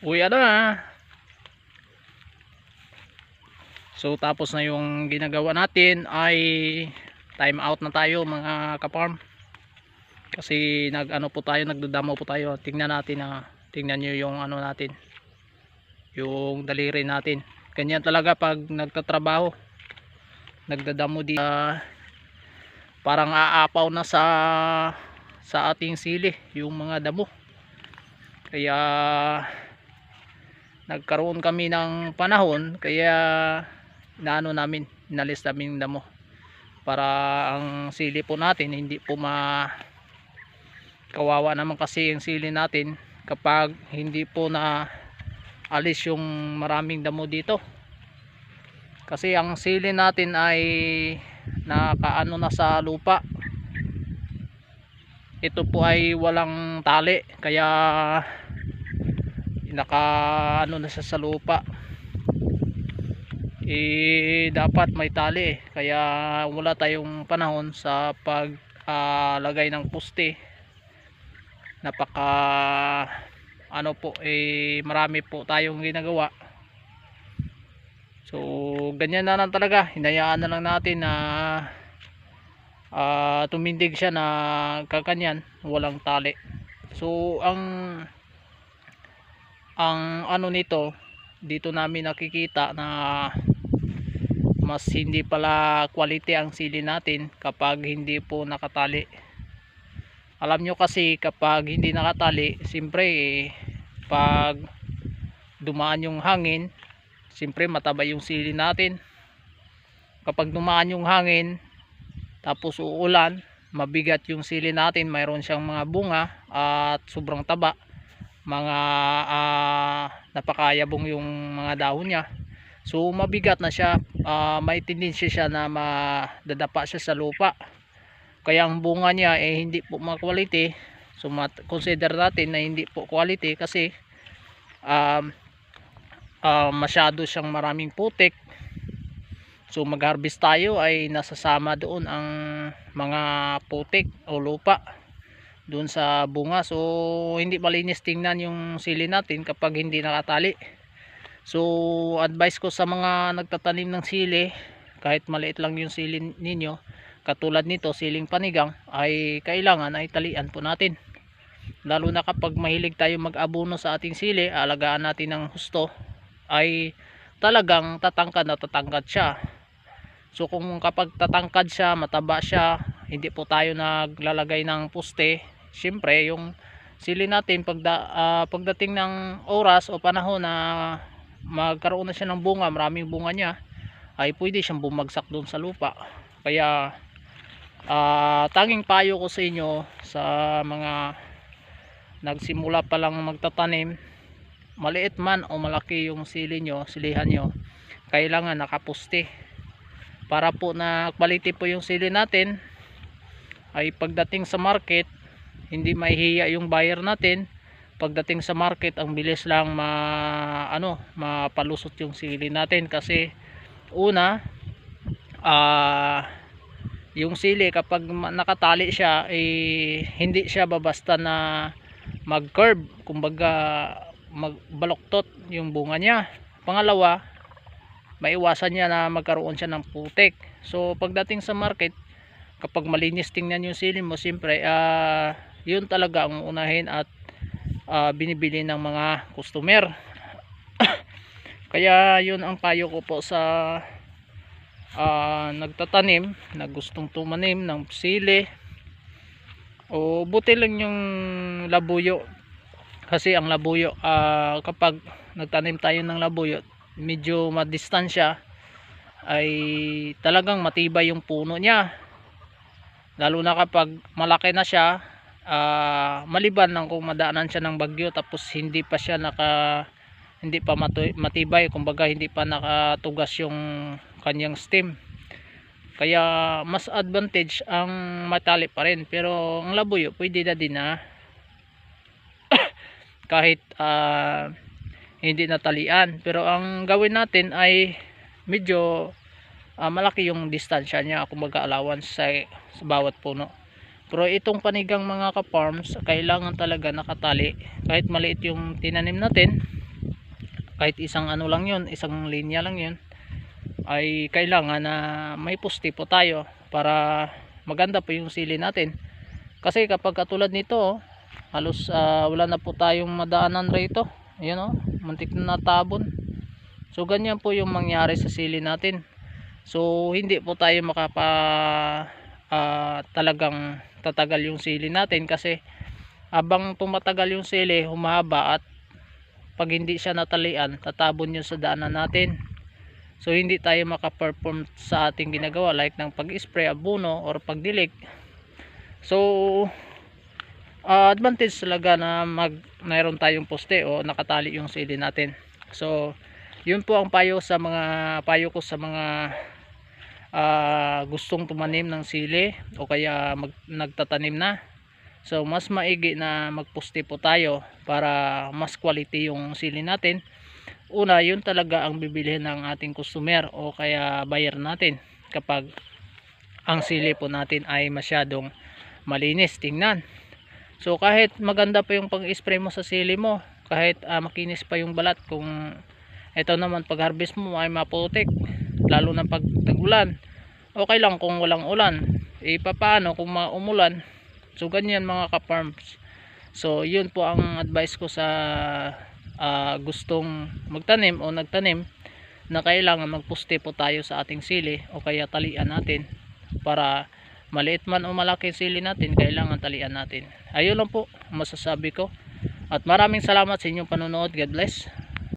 Uwi na. So tapos na yung ginagawa natin ay time out na tayo mga kaparm. Kasi nag ano po tayo, nagdadamo po tayo. Tingnan natin na tingnan niyo yung ano natin. Yung daliri natin. Ganyan talaga pag nagtatrabaho. Nagdadamo di ah, parang aapaw na sa sa ating sili yung mga damo. Kaya nagkaroon kami ng panahon kaya naano namin inalis namin yung damo. Para ang sili po natin hindi po ma kawawa naman kasi yung sili natin kapag hindi po na alis yung maraming damo dito. Kasi ang sili natin ay nakaano na sa lupa. Ito po ay walang tali kaya naka ano na sa lupa. Eh dapat may tali eh. kaya wala tayong panahon sa pag ah, lagay ng poste. Napaka ano po eh marami po tayong ginagawa. So ganyan na lang talaga. Hinayaan na lang natin na ah, tumindig siya na kakanyan. Walang tali. So ang ang ano nito dito namin nakikita na mas hindi pala quality ang sili natin kapag hindi po nakatali. Alam nyo kasi kapag hindi nakatali siyempre pag dumaan yung hangin siyempre mataba yung sili natin. Kapag dumaan yung hangin tapos uulan mabigat yung sili natin mayroon siyang mga bunga at sobrang taba mga ah, napakayabong yung mga dahon niya. So mabigat na siya. Ah, may tendency siya na madadapa siya sa lupa. Kaya ang bunga niya eh hindi po ma-quality so consider natin na hindi po quality kasi um, ah, masyado siyang maraming putik. So mag-harvest tayo ay nasasama doon ang mga putik o lupa doon sa bunga. So hindi malinis tingnan yung sili natin kapag hindi nakatali. So advice ko sa mga nagtatanim ng sili kahit maliit lang yung sili ninyo katulad nito siling panigang ay kailangan ay talian po natin. Lalo na kapag mahilig tayo mag-abono sa ating sili alagaan natin ng husto ay talagang tatangkad na tatangkad siya. So kung kapag tatangkad siya mataba siya hindi po tayo naglalagay ng poste syempre yung sili natin pagda, ah, pagdating ng oras o panahon na magkaroon na siya ng bunga maraming bunga niya ay pwede siyang bumagsak doon sa lupa. Kaya ah, tanging payo ko sa inyo sa mga nagsimula pa lang magtatanim maliit man o malaki yung sili nyo silihan nyo kailangan nakapuste. Para po na quality po yung sili natin ay pagdating sa market hindi mahihiya yung buyer natin. Pagdating sa market ang bilis lang ma ano mapalusot yung sili natin. Kasi una ah yung sili kapag nakatali siya eh, hindi siya babasta na mag curve kumbaga magbaloktot yung bunga niya. Pangalawa maiwasan niya na magkaroon siya ng putik. So pagdating sa market kapag malinis tingnan yung sili mo siyempre ah yun talaga ang unahin at ah, binibili ng mga customer. Kaya yun ang payo ko po sa ah, nagtatanim na gustong tumanim ng sili. O buti lang yung labuyo. Kasi ang labuyo ah, kapag nagtanim tayo ng labuyo medyo madistansya ay talagang matibay yung puno niya. Lalo na kapag malaki na siya ah, maliban lang kung madaanan siya ng bagyo tapos hindi pa siya naka hindi pa matibay kumbaga hindi pa nakatugas yung kanyang stem. Kaya mas advantage ang matali pa rin pero ang labuyo pwede na din na kahit ah, hindi natalian pero ang gawin natin ay medyo ah, malaki yung distansya niya kumbaga allowance sa, sa bawat puno pero itong panigang mga ka-farms kailangan talaga nakatali. Kahit maliit yung tinanim natin kahit isang ano lang yun isang linya lang yun ay kailangan na may puste po tayo para maganda po yung sili natin. Kasi kapag katulad nito halos ah, wala na po tayong madaanan rito. Ayan oh muntik na natabon. So ganyan po yung mangyari sa sili natin. So hindi po tayo makapa ah, talagang tatagal yung sili natin kasi abang tumatagal yung sili humaba at pag hindi siya natalian tatabon yun sa daanan natin. So hindi tayo makaperform sa ating ginagawa like ng pag-spray abono or pagdilig. So ah, advantage talaga na mag mayroon tayong poste o nakatali yung sili natin. So yun po ang payo sa mga payo ko sa mga ah, gustong tumanim ng sili o kaya mag, nagtatanim na. So mas maigi na magposte po tayo para mas quality yung sili natin. Una yun talaga ang bibilihin ng ating customer o kaya buyer natin kapag ang sili po natin ay masyadong malinis. Tingnan. So kahit maganda pa yung pag-spray mo sa sili mo kahit ah, makinis pa yung balat kung ito naman pag harvest mo ay maputik lalo na pag tag-ulan okay lang kung walang ulan. E paano kung maumulan? So ganyan mga ka-farms. So yun po ang advice ko sa ah, gustong magtanim o nagtanim na kailangan magpuste po tayo sa ating sili o kaya talian natin. Para maliit man o malaki sili natin kailangan talian natin. Ayun lang po masasabi ko. At maraming salamat sa inyong panonood. God bless